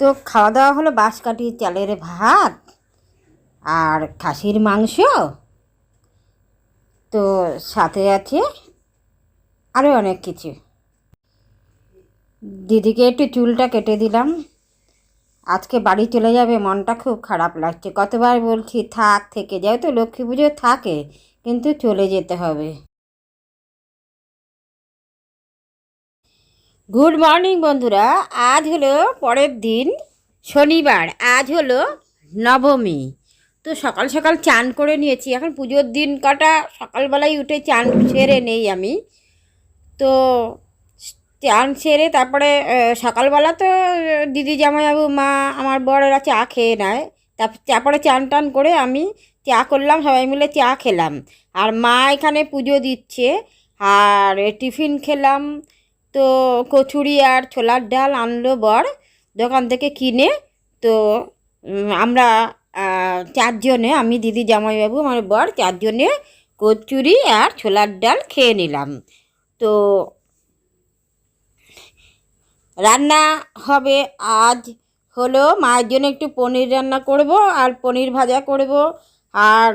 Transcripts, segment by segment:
তো খাওয়া দাওয়া হলো বাঁশ বাঁশকাঠি চালের ভাত আর খাসির মাংস। তো সাথে আছে আরও অনেক কিছু। দিদিকে একটু চুলটা কেটে দিলাম। আজকে বাড়ি চলে যাবে, মনটা খুব খারাপ লাগছে। কতবার বলছি, থাক, থেকে যাও। তো লক্ষ্মী পুজো থাকে, কিন্তু চলে যেতে হবে। গুড মর্নিং বন্ধুরা। আজ হলো পরের দিন, শনিবার। আজ হলো নবমী। তো সকাল সকাল চান করে নিয়েছি। এখন পুজোর দিন কটা সকালবেলায় উঠে চান সেরে নেই আমি। তো চান সেরে তারপরে সকালবেলা তো দিদি জামাইবাবু, মা, আমার বড়েরা চা খেয়ে নেয়। তারপরে চান টান করে আমি চা করলাম, সবাই মিলে চা খেলাম। আর মা এখানে পুজো দিচ্ছে। আর টিফিন খেলাম। তো কচুরি আর ছোলার ডাল আনলো বর, দোকান থেকে কিনে। তো আমরা চারজনে, আমি দিদি জামাইবাবু, আমার বর, চারজনে কচুরি আর ছোলার ডাল খেয়ে নিলাম। তো, রান্না হবে আজ। হলো, মায়ের জন্য একটু পনির রান্না করব আর পনির ভাজা করব। আর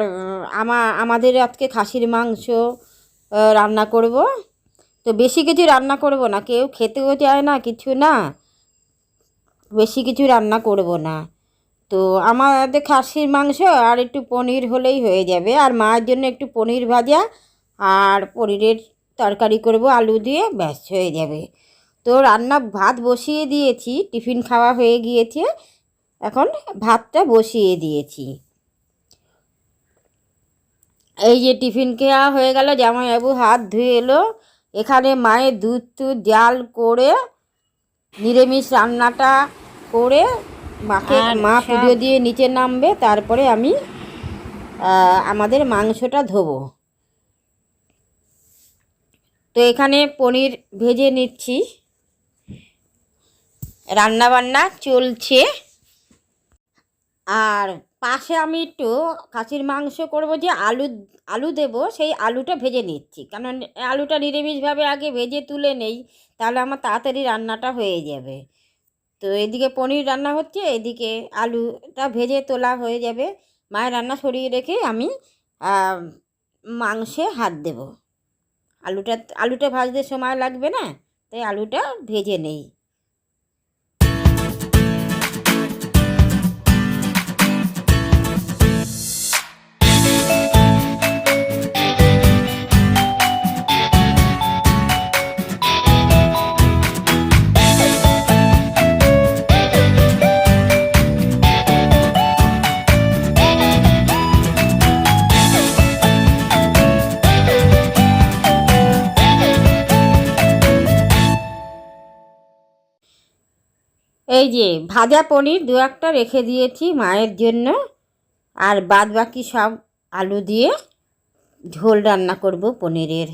আমা, আমাদের আজকে খাসির মাংস রান্না করব। তো বেশি কিছু রান্না করব না। কেউ খেতেও চায় না, কিছু না। বেশি কিছু রান্না করব না। তো আমাদের খাসির মাংস আর একটু পনির হলেই হয়ে যাবে। আর মায়ের জন্য একটু পনির ভাজা আর পনিরের তরকারি করব, আলু দিয়ে, ব্যাস, হয়ে যাবে। তো রান্না ভাত বসিয়ে দিয়েছি, টিফিন খাওয়া হয়ে গিয়েছে। এখন ভাতটা বসিয়ে দিয়েছি। এই যে টিফিন খাওয়া হয়ে গেল, জামাইবাবু হাত ধুয়ে এলো। এখানে মায়ের দুধ টুধ জাল করে নিরামিষ রান্নাটা করে মাকে মা পুজো দিয়ে নিচে নামবে তারপরে আমি আমাদের মাংসটা ধোবো। তো এখানে পনির ভেজে নিচ্ছি। রান্না বান্না চলছে। আর পাশে আমি একটু খাসির মাংস করব, যে আলু আলু দেব, সেই আলুটা ভেজে নিচ্ছি। কারণ আলুটা নিরামিষভাবে আগে ভেজে তুলে নেই, তাহলে আমার তাড়াতাড়ি রান্নাটা হয়ে যাবে। তো এদিকে পনির রান্না হচ্ছে, এদিকে আলুটা ভেজে তোলা হয়ে যাবে। মায়ের রান্না সরিয়ে রেখে আমি মাংসে হাত দেব। আলুটা আলুটা ভাজতে সময় লাগবে না, তাই আলুটা ভেজে নেই। এই যে, ভাজা পনির দু একটা রেখে দিয়েছি মায়ের জন্য। আর বাদ বাকি সব আলু দিয়ে ঝোল রান্না করব পনিরের।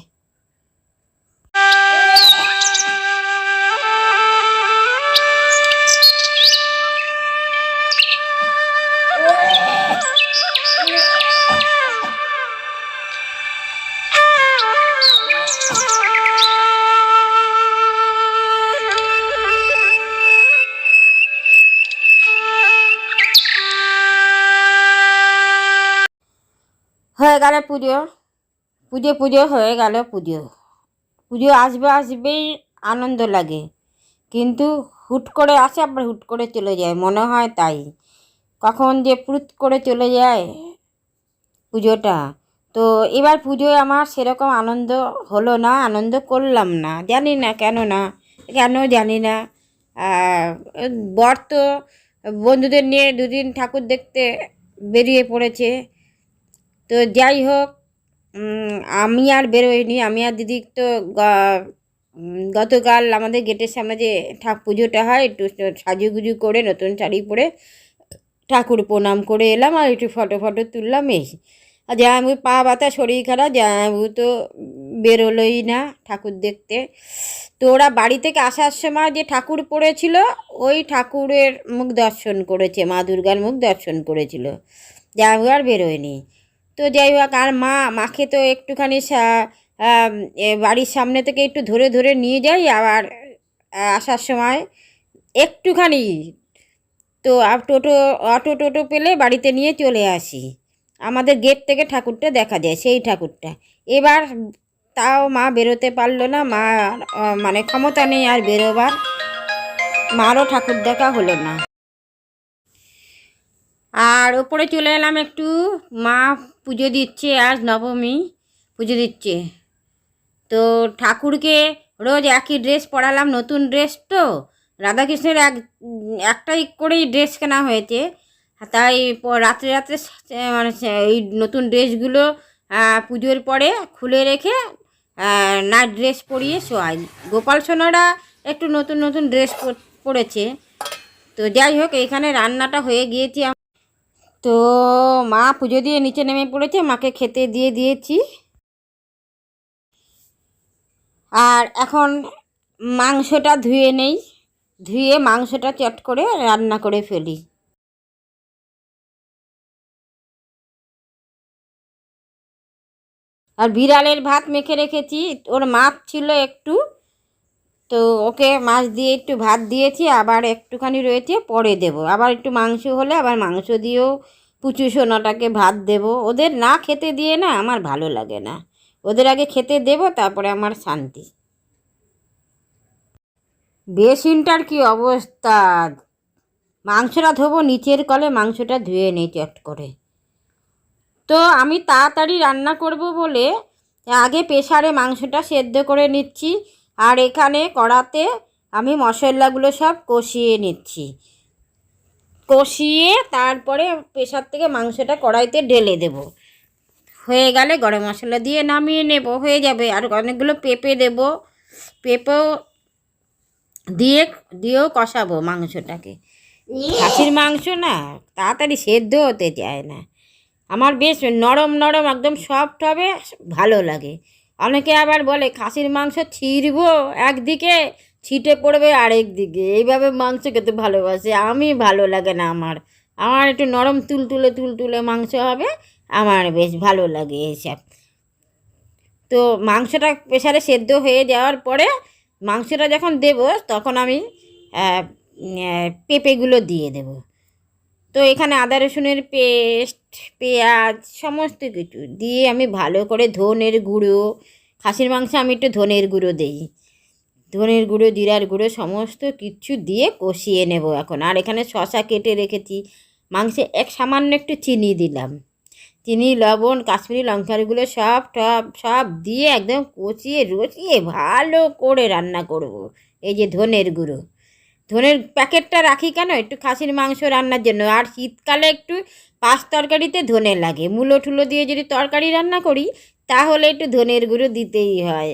গেল পুজো। পুজো পুজো হয়ে গেল পুজো। পুজো আসবে, আসবেই আনন্দ লাগে। কিন্তু হুট করে আসে, আবার হুট করে চলে যায়। মনে হয় তাই। কখন যে পুরুত করে চলে যায় পুজোটা। তো এবার পুজোয় আমার সেরকম আনন্দ হলো না, আনন্দ করলাম না। জানি না কেন না, কেন জানি না। বর তো বন্ধুদের নিয়ে দুদিন ঠাকুর দেখতে বেরিয়ে পড়েছে। তো যাই হোক আমি আর বেরোইনি। আমি আর দিদি তো গতকাল আমাদের গেটের সামনে যে ঠাক পুজোটা হয়, একটু সাজুগুজু করে, নতুন শাড়ি পরে ঠাকুর প্রণাম করে এলাম আর একটু ফটো ফটো তুললাম, এই। আর জামাইবু পা ব্যথা, শরীর খারাপ জামাইবু তো বেরোলোই না ঠাকুর দেখতে। তো ওরা বাড়ি থেকে আসার সময় যে ঠাকুর পড়েছিল, ওই ঠাকুরের মুখ দর্শন করেছে, মা দুর্গার মুখ দর্শন করেছিল। জামাইবু আর বেরোয়নি তো যাই হোক, আর মা মাকে তো একটুখানি বাড়ির সামনে থেকে একটু ধরে ধরে নিয়ে যাই আবার আসার সময় একটুখানি। তো আর টোটো, অটো টোটো পেলে বাড়িতে নিয়ে চলে আসি। আমাদের গেট থেকে ঠাকুরটা দেখা যায়, সেই ঠাকুরটা। এবার তাও মা বেরোতে পারল না মা মানে ক্ষমতা নেই আর বেরোবার। মারও ঠাকুর দেখা হলো না। আর ওপরে চলে এলাম একটু। মা পুজো দিচ্ছে, আজ নবমী পুজো দিচ্ছে। তো ঠাকুরকে রোজ একই ড্রেস পরালাম, নতুন ড্রেস তো। রাধাকৃষ্ণের এক, একটাই করেই ড্রেস কেনা হয়েছে। তাই রাত্রে রাত্রে মানে এই নতুন ড্রেসগুলো পুজোর পরে খুলে রেখে নাইট ড্রেস পরিয়ে শোয়াই। গোপাল সোনারা একটু নতুন নতুন ড্রেস পরেছে। তো যাই হোক, এখানে রান্নাটা হয়ে গিয়েছে তো মা পুজো দিয়ে নিচে নেমে পড়েছে, মাকে খেতে দিয়ে দিয়েছি। আর এখন মাংসটা ধুয়ে নেই, ধুয়ে মাংসটা চট করে রান্না করে ফেলি। আর বিড়ালের ভাত মেখে রেখেছি, ওর মাপ ছিল একটু। তো ওকে মাছ দিয়ে একটু ভাত দিয়েছি, আবার একটুখানি রয়েছে, পরে দেব। আবার একটু মাংস হলে আবার মাংস দিয়েও পুচু সোনাটাকে ভাত দেব। ওদের না খেতে দিয়ে না আমার ভালো লাগে না। ওদের আগে খেতে দেব, তারপরে আমার শান্তি। বেসিনটার কি অবস্থা? মাংসটা ধোবো, নিচের কলে মাংসটা ধুয়ে নেই চট করে। তো আমি তাড়াতাড়ি রান্না করব বলে আগে প্রেসারে মাংসটা সেদ্ধ করে নিচ্ছি। আর এখানে কড়াতে আমি মশলাগুলো সব কষিয়ে নিচ্ছি। কষিয়ে তারপরে প্রেশার থেকে মাংসটা কড়াইতে ঢেলে দেব। হয়ে গেলে গরম মশলা দিয়ে নামিয়ে নেব। হয়ে যাবে। আর অনেকগুলো পেঁপে দেব। পেঁপেও দিয়ে, দিয়েও কষাবো মাংসটাকে। খাসির মাংস না, তাড়াতাড়ি সেদ্ধ হতে চায় না। আমার বেশ নরম নরম, একদম সফট হবে, ভালো লাগে। অনেকে আবার বলে, খাসির মাংস ছিঁড়বো একদিকে, ছিটে পড়বে আরেক দিকে। এইভাবে মাংস খেতে ভালোবাসে। আমি ভালো লাগে না আমার। আমার একটু নরম তুলতুলে তুলতুলে মাংস হবে, আমার বেশ ভালো লাগে এইসব তো মাংসটা প্রেসারে সেদ্ধ হয়ে যাওয়ার পরে মাংসটা যখন দেব, তখন আমি পেঁপেগুলো দিয়ে দেব। তো এখানে আদা, রসুনের পেস্ট, পেঁয়াজ, সমস্ত কিছু দিয়ে আমি ভালো করে ধনের গুঁড়ো, খাসির মাংস আমি একটু ধনের গুঁড়ো দিই। ধনের গুঁড়ো, জিরার গুঁড়ো, সমস্ত কিছু দিয়ে কষিয়ে নেব এখন। আর এখানে শশা কেটে রেখেছি। মাংসে এক সামান্য একটু চিনি দিলাম। চিনি, লবণ, কাশ্মীরি লঙ্কারগুলো সব টপ সব দিয়ে একদম কষিয়ে রচিয়ে ভালো করে রান্না করব। এই যে ধনের গুঁড়ো। ধনের প্যাকেটটা রাখি কেন? একটু খাসির মাংস রান্নার জন্য। আর শীতকালে একটু পাঁচ তরকারিতে ধনে লাগে। মূলো ঠুলো দিয়ে যদি তরকারি রান্না করি, তাহলে একটু ধনের গুঁড়ো দিতেই হয়।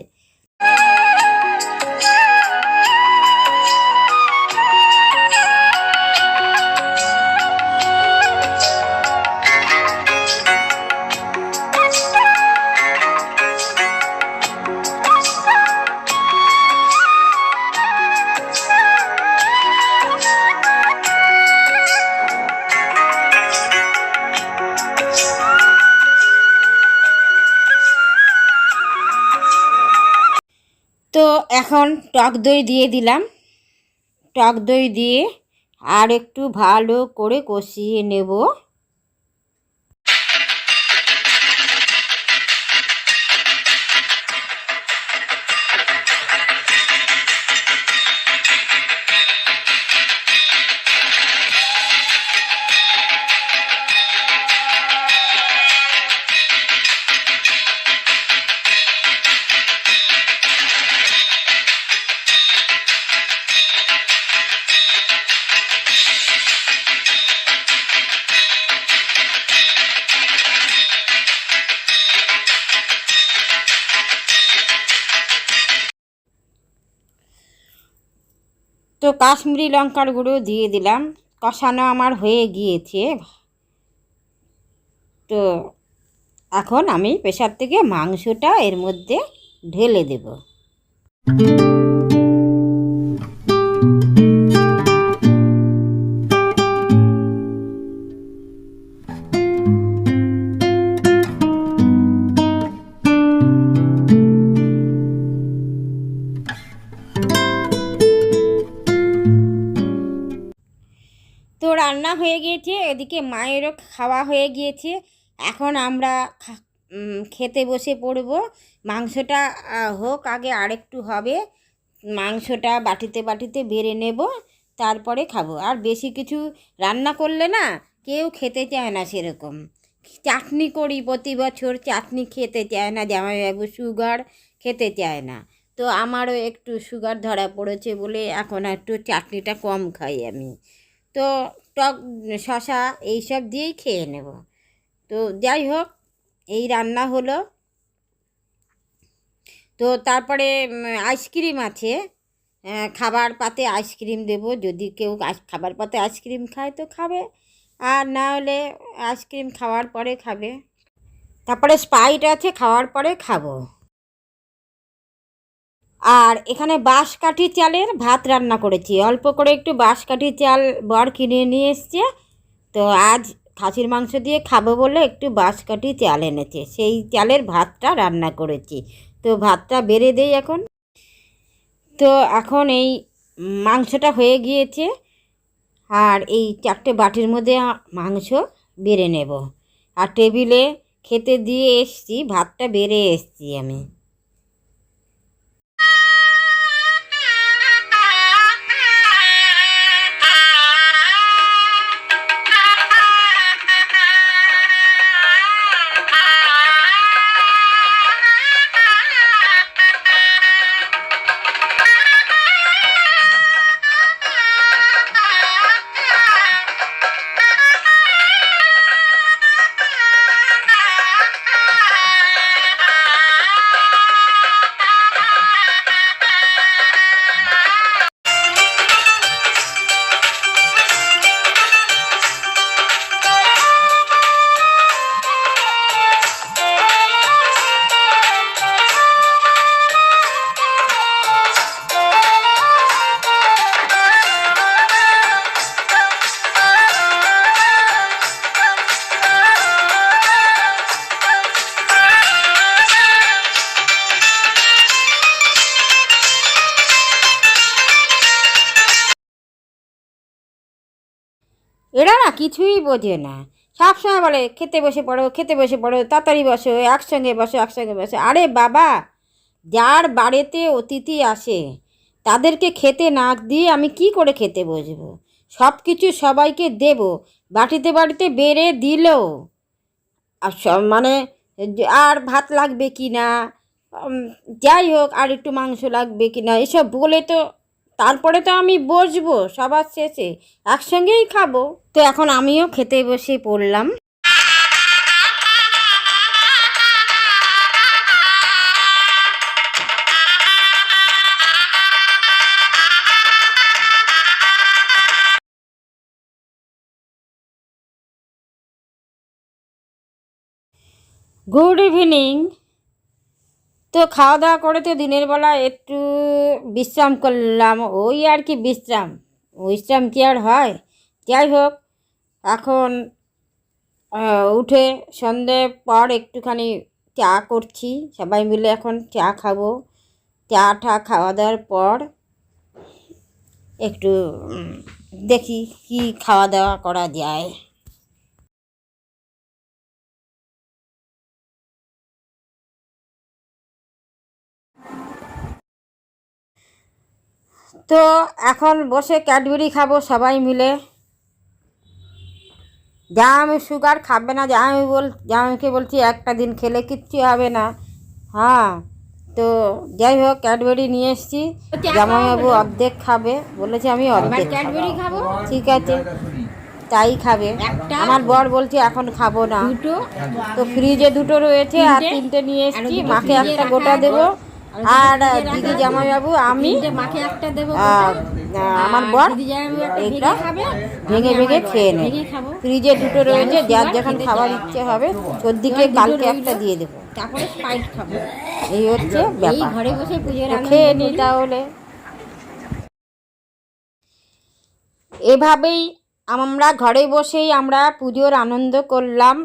এখন টক দই দিয়ে দিলাম। টক দই দিয়ে আর একটু ভালো করে কষিয়ে নেব। তো কাশ্মীরি লঙ্কার গুঁড়ো দিয়ে দিলাম। কষানো আমার হয়ে গিয়েছে। তো এখন আমি প্রেশার থেকে মাংসটা এর মধ্যে ঢেলে দেব। তো রান্না হয়ে গিয়েছে, এদিকে মায়েরও খাওয়া হয়ে গিয়েছে। এখন আমরা খেতে বসে পড়ব। মাংসটা হোক, আগে আরেকটু হবে। মাংসটা বাটিতে বাটিতে বেড়ে নেব, তারপরে খাব। আর বেশি কিছু রান্না করলে না, কেউ খেতে চায় না সেরকম। চাটনি করি প্রতি বছর, চাটনি খেতে চায় না, জামাইবাবু সুগার খেতে চায় না। তো আমারও একটু সুগার ধরা পড়েছে বলে এখন একটু চাটনিটা কম খাই আমি। তো টক শশা এইসব দিয়েই খেয়ে নেব। তো যাই হোক, এই রান্না হলো। তো তারপরে আইসক্রিম আছে। খাবার পাতে আইসক্রিম দেবো। যদি কেউ খাবার পাতে আইসক্রিম খায় তো খাবে। আর না হলে আইসক্রিম খাওয়ার পরে খাবে। তারপরে স্পাইট আছে, খাওয়ার পরে খাব। আর এখানে বাঁশকাঠি চালের ভাত রান্না করেছি। অল্প করে একটু বাঁশকাঠি চাল বর কিনে নিয়ে এসছে। তো আজ খাসির মাংস দিয়ে খাব বলে একটু বাঁশকাঠি চাল এনেছে। সেই চালের ভাতটা রান্না করেছি। তো ভাতটা বেড়ে দেই এখন। তো এখন এই মাংসটা হয়ে গিয়েছে। আর এই চারটে বাটির মধ্যে মাংস বেড়ে নেব। আর টেবিলে খেতে দিয়ে এসছি। ভাতটা বেড়ে এসছি আমি। কিছুই বোঝে না। সবসময় বলে, খেতে বসে পড়ো, খেতে বসে পড়ো, তাড়াতাড়ি বসো, একসঙ্গে বসো একসঙ্গে বসো। আরে বাবা, যার বাড়িতে অতিথি আসে, তাদেরকে খেতে না দিয়ে আমি কি করে খেতে বসবো? সব কিছু সবাইকে দেব, বাটিতে বাটিতে বেড়ে দিলেও আর সব মানে আর ভাত লাগবে কি না যাই হোক, আর একটু মাংস লাগবে কি না এসব বলে তো তারপরে তো আমি বসবো, সবার শেষে একসঙ্গেই খাব। তো এখন আমিও খেতে বসে পড়লাম। Good evening. তো খাওয়া দাওয়া করে তো দিনের বেলা একটু বিশ্রাম করলাম। ওই আর কি বিশ্রাম। বিশ্রাম কি আর হয়? যাই হোক, এখন উঠে সন্ধে পর একটুখানি চা করছি। সবাই মিলে এখন চা খাব। চা টা খাওয়া দাওয়ার পর একটু দেখি কি খাওয়া দাওয়া করা যায়। তো এখন বসে ক্যাডবেরি খাব সবাই মিলে। জামাই সুগার খাবে না জামাই বল জামাইকে বলছি একটা দিন খেলে কিচ্ছু হবে না। হ্যাঁ তো যাই হোক ক্যাডবেরি নিয়ে এসেছি। জামাইবাবু অর্ধেক খাবে বলেছে আমি অর্ধেক ক্যাডবেরি খাব? ঠিক আছে তাই খাবে। আমার বর বলছে এখন খাব না। তো ফ্রিজে দুটো রয়েছে আর তিনটে নিয়ে এসেছি। মাকে একটা গোটা দেবো। আর দিদি জামাইবাবু আমি মাকে একটা দেবো আমার বর এইটা ভেঙে ভেঙে খেয়ে নেব। ফ্রিজে দুটো রয়েছে যার যখন খাবার ইচ্ছে হবে ওর দিকে কালকে একটা দিয়ে দেবো। তারপরে স্পাইট খাব। এই হচ্ছে এই ব্যাপার। ঘরে বসে পুজোর খেয়ে নি তাহলে। এভাবেই আমরা ঘরে বসেই আমরা পুজোর আনন্দ করলাম।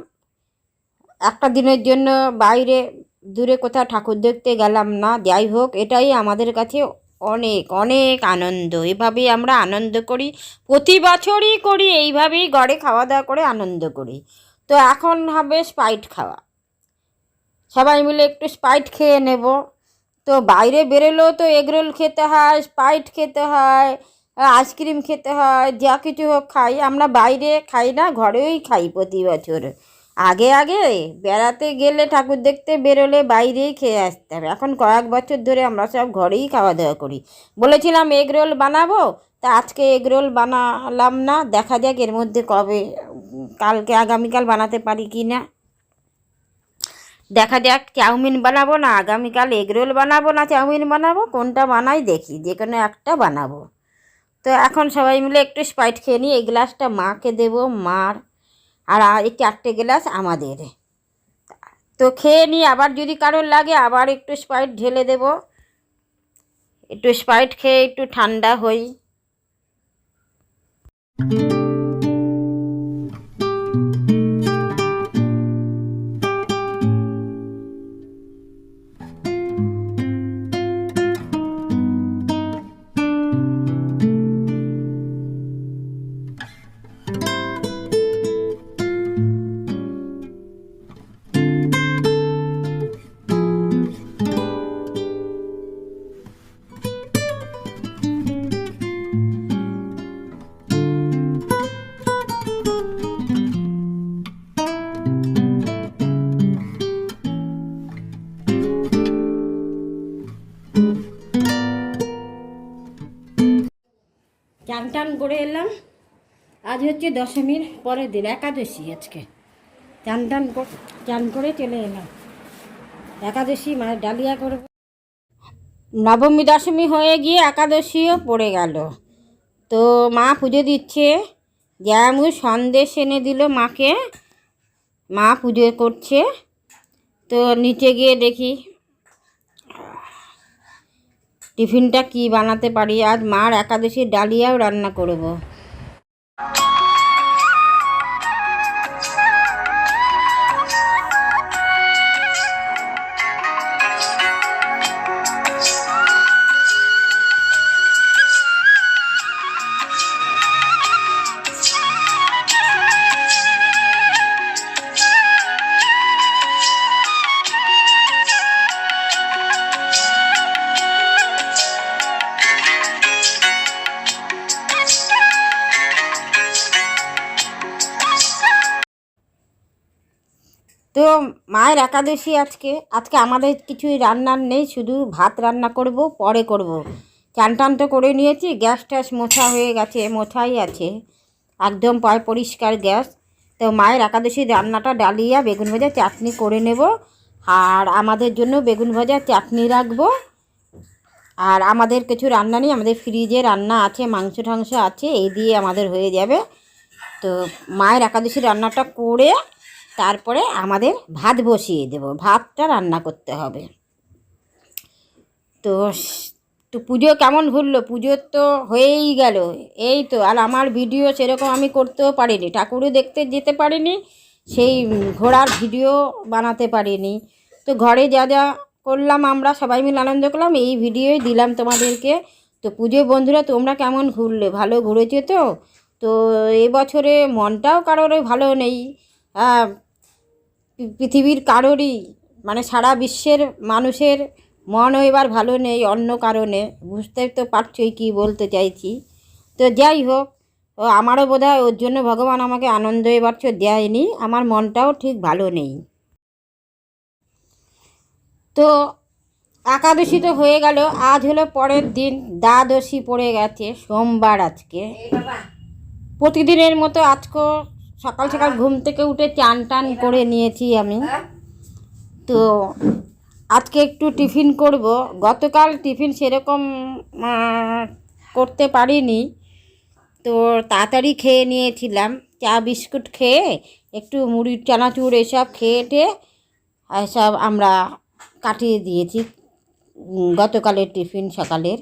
একটা দিনের জন্য বাইরে দূরে কোথাও ঠাকুর দেখতে গেলাম না, যাই হোক, এটাই আমাদের কাছে অনেক অনেক আনন্দ। এভাবেই আমরা আনন্দ করি, প্রতি বছরই করি, এইভাবেই ঘরে খাওয়া দাওয়া করে আনন্দ করি। তো এখন হবে স্পাইট খাওয়া। সবাই মিলে একটু স্পাইট খেয়ে নেব। তো বাইরে বেরোলেও তো এগরোল খেতে হয়, স্পাইট খেতে হয়, আইসক্রিম খেতে হয়, যা কিছু হোক খাই। আমরা বাইরে খাই না, ঘরেই খাই প্রতি বছর। আগে আগে বেড়াতে গেলে ঠাকুর দেখতে বেরোলে বাইরেই খেয়ে আসতে হবে। এখন কয়েক বছর ধরে আমরা সব ঘরেই খাওয়া দাওয়া করি। বলেছিলাম, এগ রোল বানাবো? তা আজকে এগ রোল বানালাম না। দেখা যাক এর মধ্যে কবে, কালকে, আগামীকাল বানাতে পারি কি না। দেখা যাক, চাউমিন বানাবো না, আগামীকাল এগ রোল বানাবো না, চাউমিন বানাবো? কোনটা বানাই দেখি, যে কোনো একটা বানাবো। তো এখন সবাই মিলে একটু স্পাইট খেয়ে নিই। এই গ্লাসটা মাকে দেবো, মার। আর এই চারটে গ্লাস আমাদের। তো খেয়ে নিই আবার যদি কারোর লাগে আবার একটু স্প্রাইট ঢেলে দেব। একটু স্প্রাইট খেয়ে একটু ঠান্ডা হই। করে এলাম। আজ হচ্ছে দশমীর পরের দিন, একাদশী আজকে। চান টান চান করে চলে এলাম। একাদশী মানে ডালিয়া করব নবমী দশমী হয়ে গিয়ে একাদশীও পড়ে গেল। তো মা পুজো দিচ্ছে। জ্যামু সন্দেশ এনে দিল মাকে। মা পুজো করছে। তো নিচে গিয়ে দেখি টিফিনটা কি বানাতে পারি? আজ মার একাদশী ডালিয়াও রান্না করব। একাদশী আজকে। আজকে আমাদের কিছুই রান্নার নেই, শুধু ভাত রান্না করব, পরে করব। চান টান তো করে নিয়েছি, গ্যাস ট্যাস মোছা হয়ে গেছে, মোছাই আছে। একদম পয় পরিষ্কার গ্যাস। তো মায়ের একাদশী রান্নাটা ডালিয়া, বেগুন ভাজা, চাটনি করে নেব। আর আমাদের জন্য বেগুন ভাজা, চাটনি রাখব। আর আমাদের কিছু রান্না নেই, আমাদের ফ্রিজে রান্না আছে, মাংস টাংস আছে, এই দিয়ে আমাদের হয়ে যাবে। তো মায়ের একাদশী রান্নাটা করে তারপরে আমাদের ভাত বসিয়ে দেব। ভাতটা রান্না করতে হবে। তো তো পুজো কেমন ঘুরলো? পুজো তো হয়েই গেল। এই তো, আর আমার ভিডিও সেরকম আমি করতেও পারিনি। ঠাকুরও দেখতে যেতে পারিনি, সেই ঘোড়ার ভিডিও বানাতে পারিনি। তো ঘরে যা যা করলাম আমরা, সবাই মিলে আনন্দ করলাম, এই ভিডিওই দিলাম তোমাদেরকে। তো পুজো বন্ধুরা, তোমরা কেমন ঘুরলে? ভালো ঘুরেছো তো? তো এবছরে মনটাও কারোর ভালো নেই। হ্যাঁ পৃথিবীর কারোরই মানে সারা বিশ্বের মানুষের মনও এবার ভালো নেই অন্য কারণে। বুঝতে তো পারছই কী বলতে চাইছি। তো যাই হোক ও আমারও বোধ হয় ওর জন্য ভগবান আমাকে আনন্দ এবার তো দেয়নি আমার মনটাও ঠিক ভালো নেই। তো একাদশী তো হয়ে গেল আজ হলো পরের দিন দ্বাদশী পড়ে গেছে সোমবার আজকে। প্রতিদিনের মতো আজকেও সকাল সকাল ঘুম থেকে উঠে চান টান করে নিয়েছি আমি। তো আজকে একটু টিফিন করব। গতকাল টিফিন সেরকম করতে পারিনি। তো তাড়াতাড়ি খেয়ে নিয়েছিলাম। চা বিস্কুট খেয়ে, একটু মুড়ি চানাচুর এসব খেয়ে টেয়ে সব আমরা কাটিয়ে দিয়েছি। গতকালের টিফিন সকালের।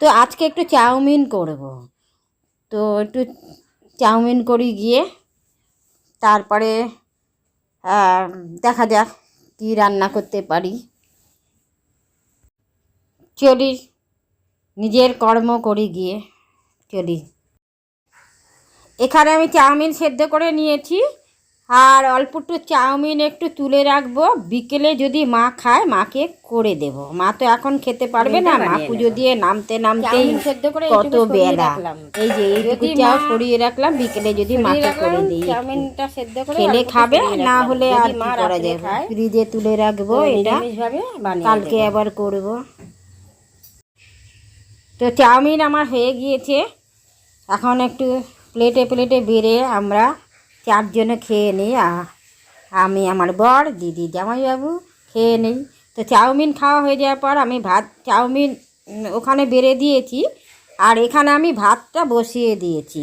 তো আজকে একটু চাউমিন করব। তো একটু চাউমিন করি গিয়ে। তারপরে দেখা যাক কি রান্না করতে পারি। চলি, নিজের কর্ম করি গিয়ে, চলি। এখানে আমি চাউমিন সেদ্ধ করে নিয়েছি। আর অল্প একটু চাউমিন একটু তুলে রাখব। বিকেলে যদি মা খায় মাকে করে দেব। মা তো এখন খেতে পারবে না। মা পুজো দিয়ে নামতে নামতেই করে কত বেলা। এই যে এইটুকু চাও সরিয়ে রাখলাম বিকেলে যদি মাকে করে দিই চাউমিনটা সেদ্ধ করে খেলে খাবে না হলে আর মা কি করা যাবে? ফ্রিজে তুলে রাখব এটা। কালকে আবার করব। তো চাউমিন আমার হয়ে গিয়েছে। এখন একটু প্লেটে প্লেটে বেড়ে আমরা চারজনে খেয়ে নিই আমি আমার বর, দিদি জামাইবাবু খেয়ে নিই। তো চাউমিন খাওয়া হয়ে যাওয়ার পর আমি ভাত, চাউমিন ওখানে বেড়ে দিয়েছি আর এখানে আমি ভাতটা বসিয়ে দিয়েছি।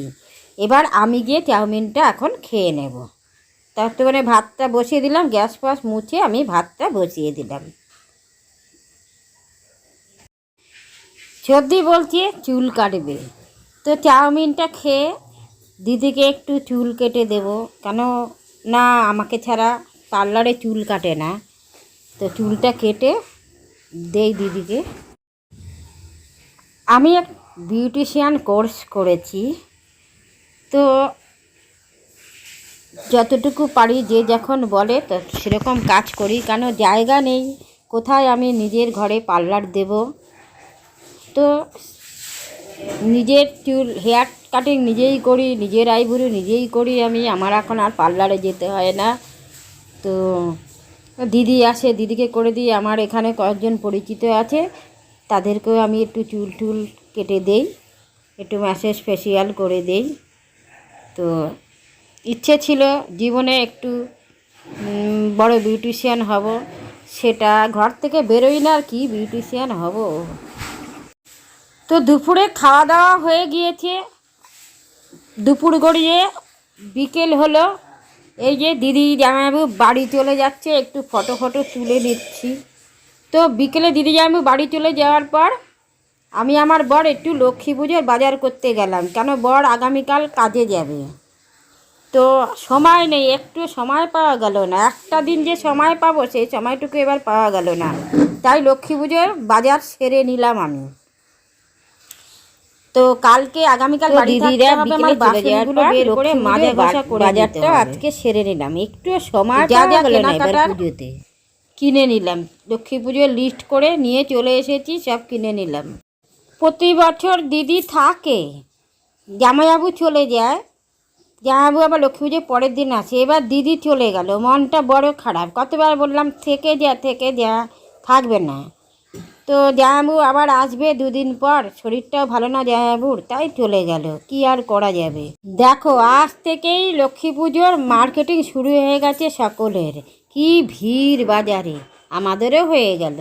এবার আমি গিয়ে চাউমিনটা এখন খেয়ে নেব। ততক্ষণে ভাতটা বসিয়ে দিলাম, গ্যাস ফাস মুছে আমি ভাতটা বসিয়ে দিলাম। সর্দি বলছে, চুল কাটবে। তো চাউমিনটা খেয়ে দিদিকে একটু চুল কেটে দেব। কেন না, আমাকে ছাড়া পার্লারে চুল কাটে না। তো চুলটা কেটে দেই দিদিকে। আমি এক বিউটিশিয়ান কোর্স করেছি। তো যতটুকু পারি, যে যখন বলে, তো সেরকম কাজ করি। কেন জায়গা নেই, কোথায় আমি নিজের ঘরে পার্লার দেব? তো নিজের চুল, হেয়ার কাটিং নিজেই করি, নিজের আইবুড়ো নিজেই করি আমি। আমার এখন আর পার্লারে যেতে হয় না। তো দিদি আসে, দিদিকে করে দিই। আমার এখানে কয়েকজন পরিচিত আছে। তাদেরকেও আমি একটু চুল টুল কেটে দেই, একটু ম্যাসেজ ফেসিয়াল করে দেই। তো ইচ্ছে ছিল জীবনে একটু বড় বিউটিশিয়ান হব। সেটা ঘর থেকে বেরোই না, আর কি বিউটিশিয়ান হব? তো দুপুরে খাওয়া দাওয়া হয়ে গিয়েছে। দুপুর গড়িয়ে বিকেল হলো। এই যে দিদি জামাইবাবু বাড়ি চলে যাচ্ছে, একটু ফটো ফটো তুলে নিচ্ছি। তো বিকেলে দিদি জামাইবাবু বাড়ি চলে যাওয়ার পর আমি আমার বর একটু লক্ষ্মী পুজোর বাজার করতে গেলাম, কেন বর আগামীকাল কাজে যাবে। তো সময় নেই, একটু সময় পাওয়া গেল না। একটা দিন যে সময় পাবো, সেই সময়টুকু এবার পাওয়া গেল না। তাই লক্ষ্মী পুজোর বাজার সেরে নিলাম আমি। তো কালকে আগামীকাল দিদিরা বিকেলে চলে যাওয়ার পর বের করে বাজারটা আজকে সেরে নিলাম। একটু সময় যা যা কেনাকাটার কিনে নিলাম। লক্ষ্মী পুজোর লিস্ট করে নিয়ে চলে এসেছি সব কিনে নিলাম। প্রতি বছর দিদি থাকে। জামাইবাবু চলে যায়। জামাইবাবু আবার লক্ষ্মী পুজোর পরের দিন আসে। এবার দিদি চলে গেল। মনটা বড় খারাপ। কতবার বললাম থেকে যা থেকে যা থাকবে না। তো জামাবু আবার আসবে দুদিন পর। শরীরটাও ভালো না জামাবুর তাই চলে গেল। কি আর করা যাবে? দেখো, আজ থেকেই লক্ষ্মী পুজোর মার্কেটিং শুরু হয়ে গেছে সকলের। কি ভিড় বাজারে। আমাদেরও হয়ে গেল।